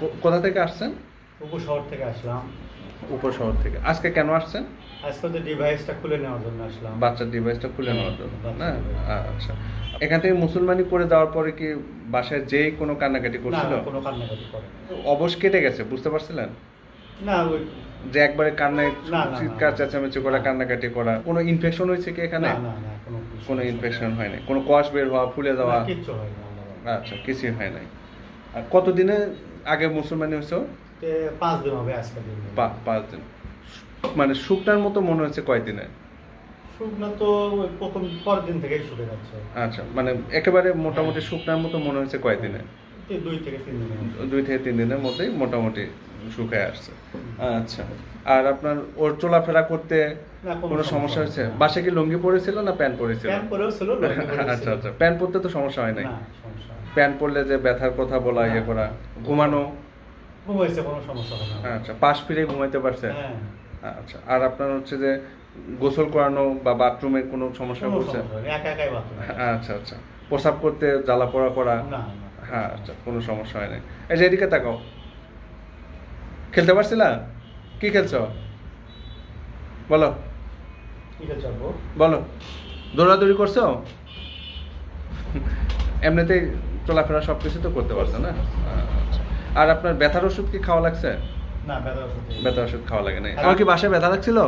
কো- কোথা থেকে আসছেন? উপর শহর থেকে আসলাম। উপর শহর থেকে। আজকে কেন আসছেন? আজকে তো ডিভাইসটা খুলে নেওয়ার জন্য আসলাম। বাচ্চার ডিভাইসটা খুলে নেওয়ার জন্য না? আচ্ছা। এখান থেকে মুসলমানি করে দেওয়ার পরে কি বাসায় যেই কোনো কান্নাকাটি করছিল? না, কোনো কান্নাকাটি করে। অবশ কেটে গেছে বুঝতে পারছিলেন? না ওই যে একবারে কান্নায় চিৎকার। চেঁচামেচি করা কান্নাকাটি করা কোনো ইনফেকশন হয়েছে কি এখানে? না না না কোনো কোনো ইনফেকশন হয়নি। কোনো কষ বের হওয়া ফুলে যাওয়া? কিচ্ছু হয় না আচ্ছা কিছুই হয় নাই। আর কতদিনে আগে মুসলমানি হয়েছে? পাঁচ দিন হবে আজকে পাঁচ দিন। মানে শুকনার মতো মনে হয়েছে কয়দিনে শুকনা তো প্রথম পরের দিন থেকেই শুকে যাচ্ছে। আচ্ছা মানে একেবারে মোটামুটি শুকনার মতো মনে হচ্ছে কয়দিনে দুই থেকে তিন দিনের মধ্যে। দুই থেকে তিন দিনের মধ্যেই মোটামুটি শুকায় আসছে। আচ্ছা। আর আপনার ওর চলাফেরা করতে কোনো সমস্যা হচ্ছে হচ্ছে না। বাসে কি লুঙ্গি পরেছিল না প্যান্ট পরেছিল। আচ্ছা আচ্ছা। প্যান্ট পরতে তো সমস্যা হয় নাই? না না। প্যান্ট পরলে যে ব্যথার কথা বলা ইয়ে করা ঘুমানো? ঘুমাইছে কোনো সমস্যা হয় না আচ্ছা পাশ ফিরে ঘুমাইতে পারছে? হ্যাঁ। আচ্ছা আর আপনার হচ্ছে যে গোসল করানো বা বাথরুমে কোনো সমস্যা বাথরুম আচ্ছা আচ্ছা। প্রসাব করতে জ্বালা পোড়া করা? না না। হ্যাঁ আচ্ছা কোনো সমস্যা হয় নাই এই যে এদিকে তাকাও। খেলতে পারছিলা? কি খেলছ? বলো। বলো। দৌড়াদৌড়ি করছ? এমনিতে চলাফেরা সব কিছু তো করতে পারছ না? আর আপনার ব্যথার ওষুধ কি খাওয়া লাগছে? না ব্যথা ওষুধ ব্যথা ওষুধ খাওয়া লাগে না আমার কি বাসায় ব্যথা লাগছিল?